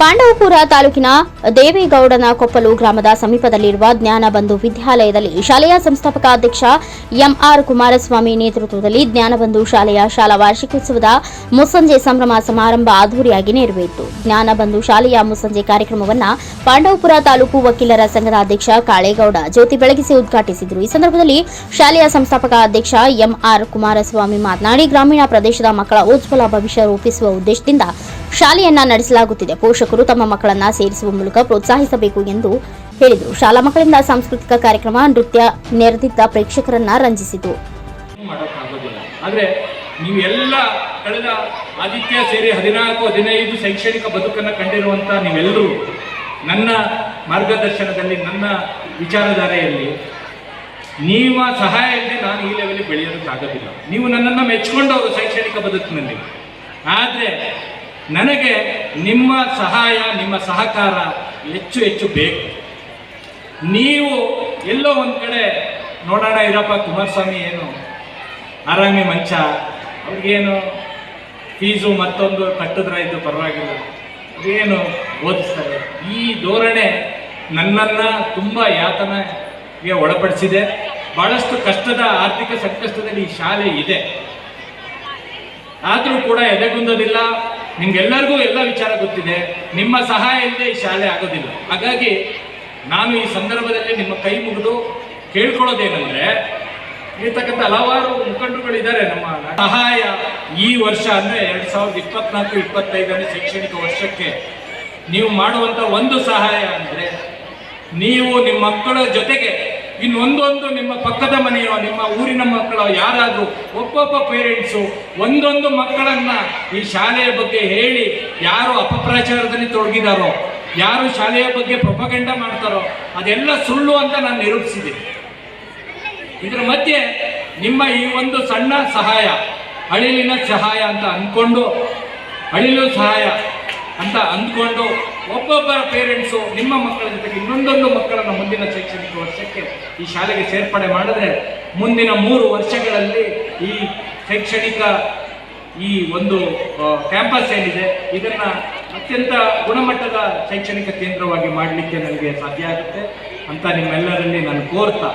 ಪಾಂಡವಪುರ ತಾಲೂಕಿನ ದೇವೇಗೌಡನ ಕೊಪ್ಪಲು ಗ್ರಾಮದ ಸಮೀಪದಲ್ಲಿರುವ ಜ್ಞಾನಬಂಧು ವಿದ್ಯಾಲಯದಲ್ಲಿ ಶಾಲೆಯ ಸಂಸ್ಥಾಪಕ ಅಧ್ಯಕ್ಷ ಎಂಆರ್ ಕುಮಾರಸ್ವಾಮಿ ನೇತೃತ್ವದಲ್ಲಿ ಜ್ಞಾನಬಂಧು ಶಾಲೆಯ ಶಾಲಾ ವಾರ್ಷಿಕೋತ್ಸವದ ಮುಸ್ಸಂಜೆ ಸಂಭ್ರಮ ಸಮಾರಂಭ ಅದ್ದೂರಿಯಾಗಿ ನೆರವೇರಿತು. ಜ್ಞಾನಬಂಧು ಶಾಲೆಯ ಮುಸ್ಸಂಜೆ ಕಾರ್ಯಕ್ರಮವನ್ನು ಪಾಂಡವಪುರ ತಾಲೂಕು ವಕೀಲರ ಸಂಘದ ಅಧ್ಯಕ್ಷ ಕಾಳೇಗೌಡ ಜ್ಯೋತಿ ಬೆಳಗಿಸಿ ಉದ್ಘಾಟಿಸಿದರು. ಈ ಸಂದರ್ಭದಲ್ಲಿ ಶಾಲೆಯ ಸಂಸ್ಥಾಪಕ ಅಧ್ಯಕ್ಷ ಎಂಆರ್ ಕುಮಾರಸ್ವಾಮಿ ಮಾತನಾಡಿ, ಗ್ರಾಮೀಣ ಪ್ರದೇಶದ ಮಕ್ಕಳ ಉಜ್ವಲ ಭವಿಷ್ಯ ರೂಪಿಸುವ ಉದ್ದೇಶದಿಂದ ಶಾಲೆಯನ್ನ ನಡೆಸಲಾಗುತ್ತಿದೆ. ಪೋಷಕರು ತಮ್ಮ ಮಕ್ಕಳನ್ನ ಸೇರಿಸುವ ಮೂಲಕ ಪ್ರೋತ್ಸಾಹಿಸಬೇಕು ಎಂದು ಹೇಳಿದರು. ಶಾಲಾ ಮಕ್ಕಳಿಂದ ಸಾಂಸ್ಕೃತಿಕ ಕಾರ್ಯಕ್ರಮ, ನೃತ್ಯ ನೆರೆದಿದ್ದ ಪ್ರೇಕ್ಷಕರನ್ನ ರಂಜಿಸಿತು. ನೀವೆಲ್ಲ ಕಳೆದ ಆದಿತ್ಯ ಸೇರಿ ಹದಿನಾಲ್ಕು, ಹದಿನೈದು ಶೈಕ್ಷಣಿಕ ಬದುಕನ್ನು ಕಂಡಿರುವಂಥ ನೀವೆಲ್ಲರೂ ನನ್ನ ಮಾರ್ಗದರ್ಶನದಲ್ಲಿ, ನನ್ನ ವಿಚಾರಧಾರೆಯಲ್ಲಿ ನಿಮ್ಮ ಸಹಾಯ ಇಲ್ಲದೆ ನಾನು ಈ ಲೆವೆಲ್ ಬೆಳೆಯೋದಕ್ಕಾಗೋದಿಲ್ಲ ನೀವು ನನ್ನನ್ನು ಮೆಚ್ಕೊಂಡವರು ಶೈಕ್ಷಣಿಕ ಬದುಕಿನಲ್ಲಿ. ಆದರೆ ನನಗೆ ನಿಮ್ಮ ಸಹಾಯ, ನಿಮ್ಮ ಸಹಕಾರ ಹೆಚ್ಚು ಹೆಚ್ಚು ಬೇಕು. ನೀವು ಎಲ್ಲೋ ಒಂದು ಕಡೆ ನೋಡೋಣ ಇರಪ್ಪ ಕುಮಾರಸ್ವಾಮಿ ಏನು ಆರಾಮಿ ಮಂಚ, ಅವ್ರಿಗೇನು ಫೀಸು ಮತ್ತೊಂದು ಕಟ್ಟಿದ್ರಾಯ್ತು ಪರವಾಗಿಲ್ಲ. ಏನು ಓದಿಸ್ತಾರೆ. ಈ ಧೋರಣೆ ನನ್ನನ್ನು ತುಂಬ ಯಾತನೆಗೆ ಒಳಪಡಿಸಿದೆ. ಭಾಳಷ್ಟು ಕಷ್ಟದ ಆರ್ಥಿಕ ಸಂಕಷ್ಟದಲ್ಲಿ ಈ ಶಾಲೆ ಇದೆ. ಆದರೂ ಕೂಡ ಎದೆಗುಂದೋದಿಲ್ಲ. ನಿಮ್ಗೆಲ್ಲರಿಗೂ ಎಲ್ಲ ವಿಚಾರ ಗೊತ್ತಿದೆ. ನಿಮ್ಮ ಸಹಾಯ ಇಲ್ಲದೆ ಈ ಶಾಲೆ ಆಗೋದಿಲ್ಲ. ಹಾಗಾಗಿ ನಾನು ಈ ಸಂದರ್ಭದಲ್ಲಿ ನಿಮ್ಮ ಕೈ ಮುಗಿದು ಕೇಳ್ಕೊಳ್ಳೋದೇನೆಂದ್ರೆ, ಇರ್ತಕ್ಕಂಥ ಹಲವಾರು ಮುಖಂಡರುಗಳಿದ್ದಾರೆ ನಮ್ಮ ಸಹಾಯ ಈ ವರ್ಷ ಅಂದರೆ ಎರಡು ಸಾವಿರದ ಇಪ್ಪತ್ನಾಲ್ಕು, ಇಪ್ಪತ್ತೈದನೇ ಶೈಕ್ಷಣಿಕ ವರ್ಷಕ್ಕೆ ನೀವು ಮಾಡುವಂಥ ಒಂದು ಸಹಾಯ ಅಂದರೆ, ನೀವು ನಿಮ್ಮ ಮಕ್ಕಳ ಜೊತೆಗೆ ಇನ್ನೊಂದೊಂದು ನಿಮ್ಮ ಪಕ್ಕದ ಮನೆಯೋ, ನಿಮ್ಮ ಊರಿನ ಮಕ್ಕಳು, ಯಾರಾದರೂ ಒಬ್ಬೊಬ್ಬ ಪೇರೆಂಟ್ಸು ಒಂದೊಂದು ಮಕ್ಕಳನ್ನು ಈ ಶಾಲೆಯ ಬಗ್ಗೆ ಹೇಳಿ ಯಾರು ಅಪಪ್ರಚಾರದಲ್ಲಿ ತೊಡಗಿದಾರೋ, ಯಾರು ಶಾಲೆಯ ಬಗ್ಗೆ ಪ್ರೊಪಗಂಡ ಮಾಡ್ತಾರೋ, ಅದೆಲ್ಲ ಸುಳ್ಳು ಅಂತ ನಾನು ನಿರೂಪಿಸಿದ್ದೀನಿ. ಇದರ ಮಧ್ಯೆ ನಿಮ್ಮ ಈ ಒಂದು ಸಣ್ಣ ಸಹಾಯ, ಅಳಿಲಿನ ಸಹಾಯ ಅಂತ ಅಂದ್ಕೊಂಡು, ಅಳಿಲು ಸಹಾಯ ಅಂತ ಅಂದ್ಕೊಂಡು ಒಬ್ಬೊಬ್ಬರ ಪೇರೆಂಟ್ಸು ನಿಮ್ಮ ಮಕ್ಕಳ ಜೊತೆಗೆ ಇನ್ನೊಂದೊಂದು ಮಕ್ಕಳನ್ನು ಮುಂದಿನ ಶೈಕ್ಷಣಿಕ ವರ್ಷಕ್ಕೆ ಈ ಶಾಲೆಗೆ ಸೇರ್ಪಡೆ ಮಾಡಿದ್ರೆ ಮುಂದಿನ ಮೂರು ವರ್ಷಗಳಲ್ಲಿ ಈ ಶೈಕ್ಷಣಿಕ ಈ ಒಂದು ಕ್ಯಾಂಪಸ್ ಏನಿದೆ, ಇದನ್ನು ಅತ್ಯಂತ ಗುಣಮಟ್ಟದ ಶೈಕ್ಷಣಿಕ ಕೇಂದ್ರವಾಗಿ ಮಾಡಲಿಕ್ಕೆ ನನಗೆ ಸಾಧ್ಯ ಆಗುತ್ತೆ ಅಂತ ನಿಮ್ಮೆಲ್ಲರಲ್ಲಿ ನಾನು ಕೋರ್ತಾ.